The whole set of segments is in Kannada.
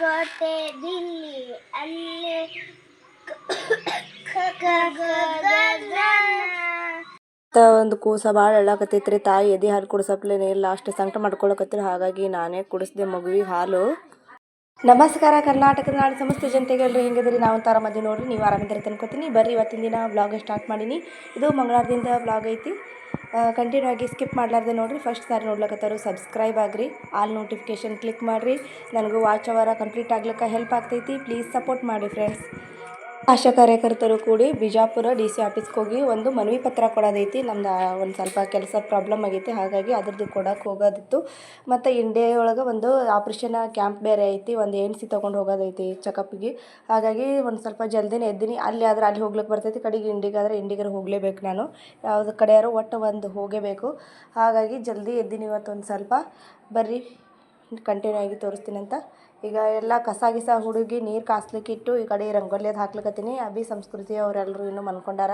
ಕೋಟೆ ದಿಲ್ಲಿ, ಅಲ್ಲಿ ಒಂದು ಕೂಸ ಭಾಳ ಅಳ್ಳಾಕತ್ತೈತ್ರಿ ತಾಯಿ ಎದಿ ಹಾಲು ಕುಡ್ಸಪ್ಲೇನೆ ಲಾಸ್ಟ್ ಸಂಕಟ ಮಾಡ್ಕೊಳಕತ್ತಿರಿ ಹಾಗಾಗಿ ನಾನೇ ಕುಡಿಸ್ದೆ ಮಗುವಿಗೆ ಹಾಲು. ನಮಸ್ಕಾರ, ಕರ್ನಾಟಕದ ನಾಡು ಸಮಸ್ತ ಜನತೆಗೆ ಹೆಂಗಿದ್ರಿ ನಾವು ಒಂಥರ ಮಧ್ಯೆ ನೋಡ್ರಿ, ನೀವು ಆರಾಮಿದ್ದಾರೆ ಅನ್ಕೋತೀನಿ. ಬರ್ರಿ, ಇವತ್ತಿನ ದಿನ ಬ್ಲಾಗ್ ಸ್ಟಾರ್ಟ್ ಮಾಡೀನಿ. ಇದು ಮಂಗಳಾರದಿಂದ ಬ್ಲಾಗ್ ಐತಿ. ಕಂಟಿನ್ಯೂ ಆಗಿ ಸ್ಕಿಪ್ ಮಾಡಲಾರ್ದೆ ನೋಡಿರಿ. ಫಸ್ಟ್ ಸಾರಿ ನೋಡ್ಲಕತ್ತಾರು ಸಬ್ಸ್ಕ್ರೈಬ್ ಆಗ್ರಿ. ಆಲ್ ನೋಟಿಫಿಕೇಶನ್ ಕ್ಲಿಕ್ ಮಾಡಿರಿ. ನನಗೂ ವಾಚ್ ಅವರ ಕಂಪ್ಲೀಟ್ ಆಗ್ಲಿಕ್ಕೆ ಹೆಲ್ಪ್ ಆಗ್ತೈತಿ. ಪ್ಲೀಸ್ ಸಪೋರ್ಟ್ ಮಾಡಿ ಫ್ರೆಂಡ್ಸ್ ಆಶಾ ಕಾರ್ಯಕರ್ತರು ಕೂಡಿ ಬಿಜಾಪುರ ಡಿ ಸಿ ಆಫೀಸ್ಗೆ ಹೋಗಿ ಒಂದು ಮನವಿ ಪತ್ರ ಕೊಡೋದೈತಿ. ನಮ್ದು ಒಂದು ಸ್ವಲ್ಪ ಕೆಲಸ ಪ್ರಾಬ್ಲಮ್ ಆಗೈತಿ. ಹಾಗಾಗಿ ಅದ್ರದ್ದು ಕೊಡೋಕೆ ಹೋಗೋದಿತ್ತು. ಮತ್ತು ಇಂಡಿಯಾ ಒಳಗೆ ಒಂದು ಆಪ್ರೇಷನ್ ಕ್ಯಾಂಪ್ ಬೇರೆ ಐತಿ. ಒಂದು ಎಣ್ಸಿ ತೊಗೊಂಡು ಹೋಗೋದೈತಿ ಚೆಕಪ್ಗೆ ಹಾಗಾಗಿ ಒಂದು ಸ್ವಲ್ಪ ಜಲ್ದಿನೇ ಎದ್ದೀನಿ. ಅಲ್ಲಿ ಆದ್ರೆ ಅಲ್ಲಿ ಹೋಗ್ಲಿಕ್ಕೆ ಬರ್ತೈತಿ. ಕಡೆಗೆ ಇಂಡಿಗಾದ್ರೆ ಇಂಡಿಗರ ಹೋಗಲೇಬೇಕು ನಾನು. ಯಾವುದೇ ಕಡೆಯಾರು ಒಟ್ಟು ಒಂದು ಹೋಗೇಬೇಕು. ಹಾಗಾಗಿ ಜಲ್ದಿ ಎದ್ದೀನಿ ಇವತ್ತು ಒಂದು ಸ್ವಲ್ಪ. ಬರ್ರಿ. ಕಂಟಿನ್ಯೂ ಆಗಿ ತೋರಿಸ್ತೀನಿ ಅಂತ. ಈಗ ಎಲ್ಲ ಕಸ ಗಿಸ ಹುಡುಗಿ ನೀರು ಕಾಸ್ಲಿಕ್ಕೆ ಇಟ್ಟು ಈ ಕಡೆ ರಂಗೋಲಿ ಅದು ಹಾಕ್ಲಿಕತ್ತೀನಿ. ಅಭಿ ಸಂಸ್ಕೃತಿ ಅವರೆಲ್ಲರೂ ಇನ್ನೂ ಮನ್ಕೊಂಡಾರ.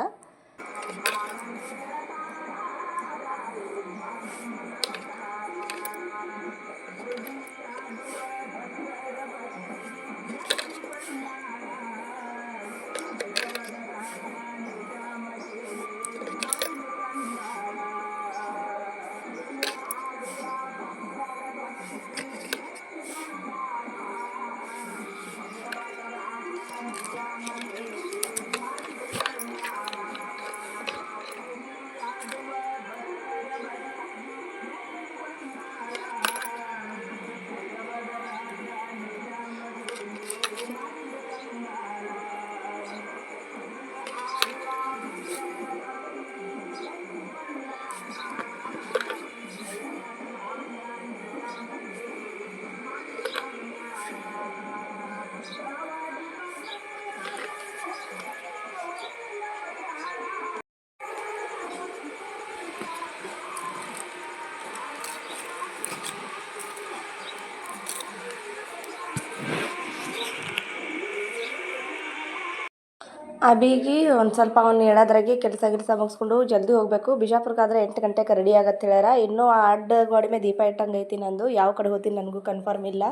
ಅಭಿಗೆ ಒಂದು ಸ್ವಲ್ಪ ಅವ್ನು ಹೇಳೋದ್ರಾಗೆ ಕೆಲಸ ಗಿಲ್ಸ ಮುಗಿಸ್ಕೊಂಡು ಜಲ್ದಿ ಹೋಗಬೇಕು. ಬಿಜಾಪುರಕ್ಕಾದ್ರೆ ಎಂಟು ಗಂಟೆಗೆ ರೆಡಿ ಆಗತ್ತೆ ಹೇಳ್ಯಾರ. ಇನ್ನೂ ಅಡ್ಡ ಗೋಡೆ ಮೇಲೆ ದೀಪ ಇಟ್ಟಂಗೆ ಐತಿ ನಂದು. ಯಾವ ಕಡೆ ಹೋಗ್ತೀನಿ ನನಗೂ ಕನ್ಫರ್ಮ್ ಇಲ್ಲ.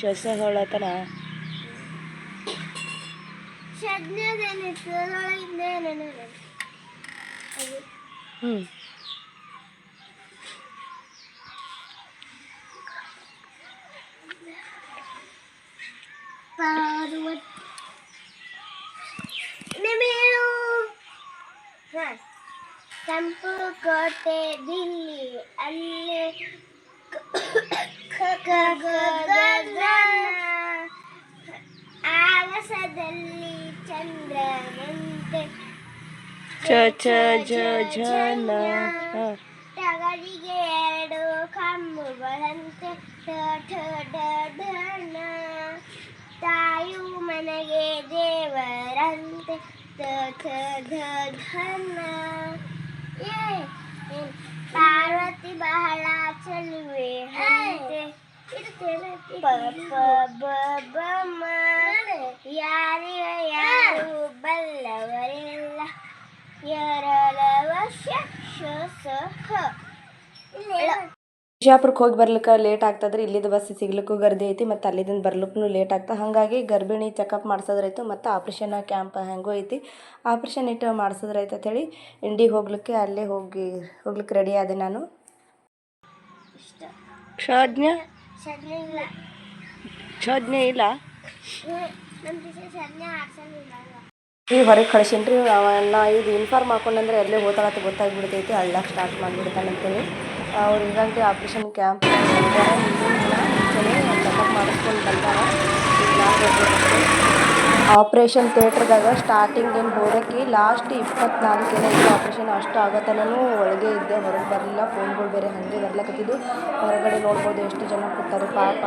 ಶ್ವಸ ಅದು ಹ್ಞೂ ಕೆಂಪು ಕೋಟೆ ದಿಲ್ಲಿ ಅಲ್ಲಿ ಕ- ಕ- ಗಗನ ಆಕಾಶದಲ್ಲಿ ಚಂದ್ರನಂತೆ ಚ ಚ ಜ ಝ ನ ಹಾಂ ಟಗರಿಗೆ ಎರಡು ಕಂಬುಗಳಂತೆ ಠ ಠ ಡ ಢ ಣ. ತಾಯು ಮನೆಗೆ ದೇವರಂತೆ ತ ಥ ಧ ಧನ పార్వతి బహళాచలి యారియ యారు బల్లవరిల్ల యరలవ శ ಬಿಜಾಪುರಕ್ಕೆ ಹೋಗಿ ಬರ್ಲಿಕ್ಕೆ ಲೇಟ್ ಆಗ್ತದ್ರಿ. ಇಲ್ಲಿದ್ದ ಬಸ್ ಸಿಗ್ಲಿಕ್ಕೂ ಗರ್ದಿ ಐತಿ ಮತ್ತು ಅಲ್ಲಿದಿಂದ ಬರ್ಲಿಕ್ಕೂ ಲೇಟ್ ಆಗ್ತದೆ ಹಾಗಾಗಿ ಗರ್ಭಿಣಿ ಚೆಕಪ್ ಮಾಡ್ಸೋದ್ರಾಯ್ತು ಮತ್ತು ಆಪ್ರೇಷನ್ ಕ್ಯಾಂಪ್ ಹೆಂಗೂ ಐತಿ. ಆಪ್ರೇಷನ್ ಇಟ್ಟು ಮಾಡ್ಸೋದ್ರಾಯ್ತು ಅಂತೇಳಿ ಇಂಡಿಗೆ ಹೋಗ್ಲಿಕ್ಕೆ ಅಲ್ಲೇ ಹೋಗಿ ಹೋಗ್ಲಿಕ್ಕೆ ರೆಡಿ ಆದೆ ನಾನು. ಇಷ್ಟ. ಕ್ಷಾಜ್ಞ ಸಡ್ನೆ ಇಲ್ಲ. ಕ್ಷಾಜ್ಞೆ ಈ ಹೊರಗೆ ಕಳ್ಸೀನಿ ಅವನ್ನ ಇದು ಇನ್ಫಾರ್ಮ್ ಹಾಕೊಂಡಂದ್ರೆ ಎಲ್ಲೇ ಹೋತಾಳತ್ತ ಗೊತ್ತಾಗ್ಬಿಡ್ತೈತಿ ಅಳ್ಳಕ್ಕೆ ಸ್ಟಾರ್ಟ್ ಮಾಡಿಬಿಡ್ತಾನೆ ಅಂತೇಳಿ ಅವ್ರು ಈಗಾಗಲೇ ಆಪ್ರೇಷನ್ ಕ್ಯಾಂಪ್ ಮಾಡಿಸ್ಕೊಂಡು ಬಂದಾರ. ಆಪ್ರೇಷನ್ ಥಿಯೇಟ್ರ್ದಾಗ ಸ್ಟಾರ್ಟಿಂಗ್ ಏನು ಹೋಗಕ್ಕೆ ಲಾಸ್ಟ್ ಇಪ್ಪತ್ನಾಲ್ಕು ಏನೈತಿ ಆಪ್ರೇಷನ್ ಅಷ್ಟು ಆಗತ್ತನೂ ಒಳಗೆ ಇದ್ದೆ. ಹೊರಗೆ ಬರಲಿಲ್ಲ. ಫೋನ್ಗಳು ಬೇರೆ ಹಾಗೆ ಬರ್ಲಕತ್ತಿದ್ದು. ಹೊರಗಡೆ ನೋಡ್ಬೋದು ಎಷ್ಟು ಜನ ಕೂತಾರೆ ಪಾಪ.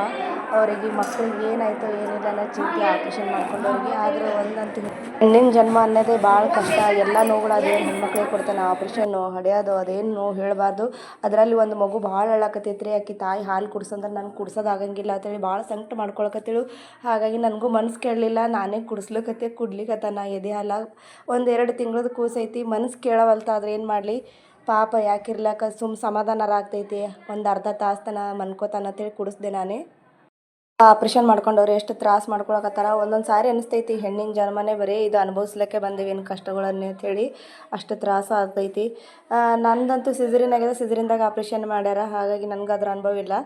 ಅವರಿಗೆ ಮಕ್ಕಳಿಗೆ ಏನಾಯಿತು ಏನಿಲ್ಲ ಅನ್ನೋ ಚಿಂತೆ ಆಪ್ರೇಷನ್ ಮಾಡ್ಕೊಂಡವ್ರಿಗೆ. ಆದರೆ ಒಂದಂತೂ ಹೆಣ್ಣಿನ ಜನ್ಮ ಅನ್ನೋದೇ ಭಾಳ ಕಷ್ಟ. ಎಲ್ಲ ನೋವುಗಳು ಅದೇನು ಹೆಣ್ಮಕ್ಳಿಗೆ ಕೊಡ್ತಾನೆ. ಆಪ್ರೇಷನ್ನು ಹಡೆಯೋದು ಅದೇನು ನೋವು ಹೇಳಬಾರ್ದು. ಅದರಲ್ಲಿ ಒಂದು ಮಗು ಭಾಳ ಅಳಕತ್ತೈತ್ರಿ. ಆಕೆ ತಾಯಿ ಹಾಲು ಕುಡ್ಸಂದ್ರೆ ನಾನು ಕುಡ್ಸೋದು ಆಗಂಗಿಲ್ಲ ಅಂತೇಳಿ ಭಾಳ ಸಂಕಟ ಮಾಡ್ಕೊಳಕತ್ತೇಳು. ಹಾಗಾಗಿ ನನಗೂ ಮನಸ್ಸು ಕೇಳಲಿಲ್ಲ. ನಾನೇ ಕುಡಿಸ್ಲಿಕತ್ತೆ, ಕುಡ್ಲಿಕತ್ತ ನಾ ಎದೆ ಹಾಲ. ಒಂದು ಎರಡು ತಿಂಗಳದ ಕೂಸೈತಿ ಮನಸ್ಸು ಕೇಳವಲ್ತ ಆದ್ರೆ ಏನು ಮಾಡಲಿ? ಪಾಪ ಯಾಕಿರ್ಲಕ್ಕ ಸುಮ್ಮ ಸಮಾಧಾನರ ಆಗ್ತೈತಿ. ಒಂದು ಅರ್ಧ ತಾಸು ತನ ಮನ್ಕೋತಾನ ಅಂತೇಳಿ ಕುಡಿಸ್ದೆ ನಾನೇ. ಆಪ್ರೇಷನ್ ಮಾಡ್ಕೊಂಡವ್ರು ಎಷ್ಟು ತ್ರಾಸ ಮಾಡ್ಕೊಳಕತ್ತಾರ? ಒಂದೊಂದು ಸಾರಿ ಅನಿಸ್ತೈತಿ, ಹೆಣ್ಣಿನ ಜನ್ಮನೇ ಬರೀ ಇದು ಅನುಭವಿಸ್ಲಿಕ್ಕೆ ಏನು ಕಷ್ಟಗಳನ್ನ ಅಂಥೇಳಿ ಅಷ್ಟು ತ್ರಾಸ ಆಗ್ತೈತಿ. ನಂದಂತೂ ಸಿಜರಿನ್ ಆಗಿದೆ ಸಿಜರಿಂದಾಗ ಆಪ್ರೇಷನ್ ಮಾಡ್ಯಾರ, ಹಾಗಾಗಿ ನನಗೆ ಅದ್ರ ಅನುಭವ ಇಲ್ಲ.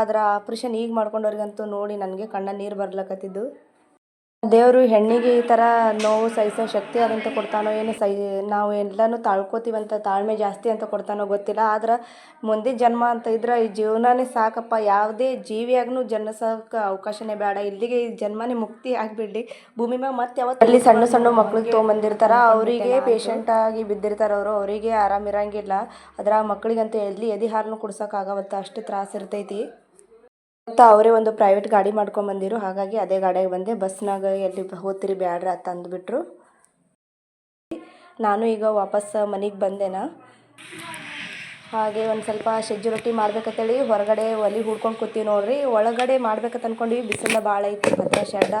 ಆದ್ರೆ ಆಪ್ರೇಷನ್ ಈಗ ಮಾಡ್ಕೊಂಡವ್ರಿಗಂತೂ ನೋಡಿ ನನಗೆ ಕಣ್ಣ ನೀರು ಬರ್ಲಕತ್ತಿದ್ದು. ದೇವರು ಹೆಣ್ಣಿಗೆ ಈ ಥರ ನೋವು ಸಹಿಸೋ ಶಕ್ತಿ ಅದಂತ ಕೊಡ್ತಾನೋ ಏನು ಸಹಿ ನಾವು ಎಲ್ಲನೂ ತಾಳ್ಕೋತೀವಂತ ತಾಳ್ಮೆ ಜಾಸ್ತಿ ಅಂತ ಕೊಡ್ತಾನೋ ಗೊತ್ತಿಲ್ಲ. ಆದ್ರೆ ಮುಂದಿನ ಜನ್ಮ ಅಂತ ಇದ್ರೆ ಈ ಜೀವನನೇ ಸಾಕಪ್ಪ. ಯಾವುದೇ ಜೀವಿಯಾಗೂ ಜನ್ಮಸಕ್ಕೆ ಅವಕಾಶನೇ ಬೇಡ. ಇಲ್ಲಿಗೆ ಈ ಜನ್ಮನೇ ಮುಕ್ತಿ ಆಗಿಬಿಡ್ಲಿ. ಭೂಮಿ ಮ್ಯಾಗ ಮತ್ತೆ ಯಾವತ್ತು ಅಲ್ಲಿ ಸಣ್ಣ ಸಣ್ಣ ಮಕ್ಳಿಗೆ ತೊಗೊಂಬಂದಿರ್ತಾರ ಅವರಿಗೆ ಪೇಷಂಟ್ ಆಗಿ ಬಿದ್ದಿರ್ತಾರ ಅವರು ಅವರಿಗೆ ಆರಾಮಿರಂಗಿಲ್ಲ ಅದ್ರ ಮಕ್ಕಳಿಗಂತೂ ಎಲ್ಲಿ ಎದೆ ಹಾರನ್ನು ಕುಡ್ಸೋಕ್ಕಾಗವತ್ತ ಅಷ್ಟು ತ್ರಾಸ ಇರ್ತೈತಿ. ಮತ್ತು ಅವರೇ ಒಂದು ಪ್ರೈವೇಟ್ ಗಾಡಿ ಮಾಡ್ಕೊಂಬಂದಿರು ಹಾಗಾಗಿ ಅದೇ ಗಾಡಿಯಾಗ ಬಂದೆ. ಬಸ್ನಾಗ ಎಲ್ಲಿ ಹೋಗ್ತಿರಿ ಬ್ಯಾಡ್ರ ಅಂತ ಅಂದ್ಬಿಟ್ರು. ನಾನು ಈಗ ವಾಪಸ್ ಮನೆಗೆ ಬಂದೆನ. ಹಾಗೆ ಒಂದು ಸ್ವಲ್ಪ ಶೆಜ್ಜು ರೊಟ್ಟಿ ಮಾಡ್ಬೇಕಂತೇಳಿ ಹೊರಗಡೆ ಒಲಿ ಹುಡ್ಕೊಂಡು ಕೂತೀವಿ ನೋಡ್ರಿ. ಒಳಗಡೆ ಮಾಡ್ಬೇಕಂತ ಅನ್ಕೊಂಡ್ವಿ ಬಿಸಿಲು ಭಾಳ ಐತಿ ಮತ್ತು ಶೆಡ್ಡ.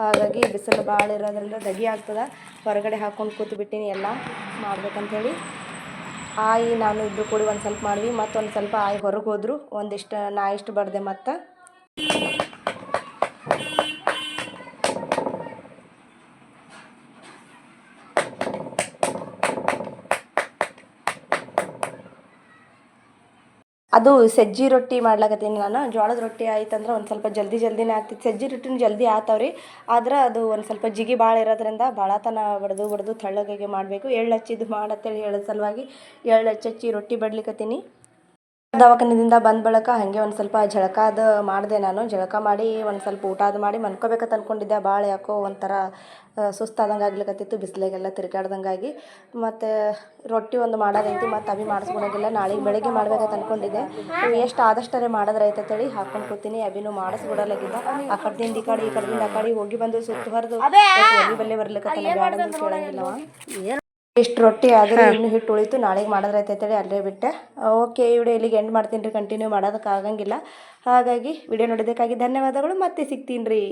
ಹಾಗಾಗಿ ಬಿಸಿಲು ಭಾಳ ಇರೋದ್ರಿಂದ ದಗಿ ಆಗ್ತದೆ. ಹೊರಗಡೆ ಹಾಕ್ಕೊಂಡು ಕೂತ್ಬಿಟ್ಟಿನಿ ಎಲ್ಲ ಮಾಡ್ಬೇಕಂತೇಳಿ. ಆಯಿ ನಾನು ಇಬ್ಬರು ಕೂಡಿ ಒಂದು ಸ್ವಲ್ಪ ಮಾಡ್ವಿ, ಮತ್ತೊಂದು ಸ್ವಲ್ಪ ಆಯಿ ಹೊರಗೆ ಹೋದರು, ಒಂದಿಷ್ಟು ನಾ ಇಷ್ಟು ಬಡಿದೆ ಮತ್ತು. ಅದು ಸಜ್ಜಿ ರೊಟ್ಟಿ ಮಾಡ್ಲಾಕತ್ತೀನಿ ನಾನು. ಜೋಳದ ರೊಟ್ಟಿ ಆಯ್ತಂದ್ರೆ ಒಂದು ಸ್ವಲ್ಪ ಜಲ್ದಿ ಜಲ್ದಿನೇ ಆಗ್ತಿತ್ತು ಸಜ್ಜಿ ರೊಟ್ಟಿನ ಜಲ್ದಿ ಆತಾವ್ರಿ. ಆದ್ರೆ ಅದು ಒಂದು ಸ್ವಲ್ಪ ಜಿಗಿ ಭಾಳ ಇರೋದ್ರಿಂದ ಭಾಳತನ ಬಡ್ದು ಬಡ್ದು ತೆಳ್ಳಗೆ ಮಾಡಬೇಕು. ಎಳ್ಳು ಹಚ್ಚಿದ್ದು ಮಾಡತ್ತೇಳಿ ಹೇಳೋ ಸಲುವಾಗಿ ಎಳ್ಳು ಹಚ್ಚಿ ರೊಟ್ಟಿ ಬಡ್ಲಿಕತ್ತೀನಿ. ದವಾಖಾನೆದಿಂದ ಬಂದ ಬಳಿಕ ಹಾಗೆ ಒಂದು ಸ್ವಲ್ಪ ಜಳಕ ಅದು ಮಾಡಿದೆ ನಾನು. ಜಳಕ ಮಾಡಿ ಒಂದು ಸ್ವಲ್ಪ ಊಟ ಅದು ಮಾಡಿ ಮನ್ಕೋಬೇಕಂತ ಅಂದ್ಕೊಂಡಿದ್ದೆ ಭಾಳ ಯಾಕೋ ಒಂಥರ ಸುಸ್ತಾದಂಗೆ ಆಗ್ಲಿಕತ್ತಿತ್ತು, ಬಿಸಿಲಿಗೆಲ್ಲ ತಿರ್ಗಾಡ್ದಂಗಾಗಿ ಮತ್ತು ರೊಟ್ಟಿ ಒಂದು ಮಾಡೋದೈತಿ ಮತ್ತು ಅಭಿ ಮಾಡಿಸ್ಕೊಳಂಗಿಲ್ಲ ನಾಳೆಗೆ ಬೆಳಗ್ಗೆ ಮಾಡ್ಬೇಕಂತ ಅಂದ್ಕೊಂಡಿದ್ದೆ ಎಷ್ಟು ಆದಷ್ಟರೇ ಮಾಡಿದ್ರೆ ಅಂತೇಳಿ ಹಾಕೊಂಡು ಕೂತೀನಿ. ಅಭಿನೂ ಮಾಡಿಸ್ಬಿಡಲಾಗಿದ್ದ ಆ ಕಡೆದಿಂದ ಈ ಕಡೆ, ಈ ಕಡೆದಿಂದ ಆ ಕಡೆ ಹೋಗಿ ಬಂದು ಸುತ್ತು ಹರಿದು ಒಲಿ ಬಲ್ಲೇ ಬರ್ಲಿಕ್ಕೆ ಇಷ್ಟು ರೊಟ್ಟಿ ಆದರೆ ಇನ್ನು ಹಿಟ್ಟು ಉಳಿತು ನಾಳೆಗೆ ಮಾಡಿದ್ರೆ ಐತೈತೇಳಿ ಅಲ್ಲೇ ಬಿಟ್ಟೆ. ಓಕೆ ಈ ವಿಡಿಯೋ ಇಲ್ಲಿಗೆ ಎಂಡ್ ಮಾಡ್ತೀನಿ ರೀ ಕಂಟಿನ್ಯೂ ಮಾಡೋದಕ್ಕೆ ಆಗಂಗಿಲ್ಲ. ಹಾಗಾಗಿ ವಿಡಿಯೋ ನೋಡೋದಕ್ಕಾಗಿ ಧನ್ಯವಾದಗಳು ಮತ್ತೆ ಸಿಗ್ತೀನಿ ರೀ.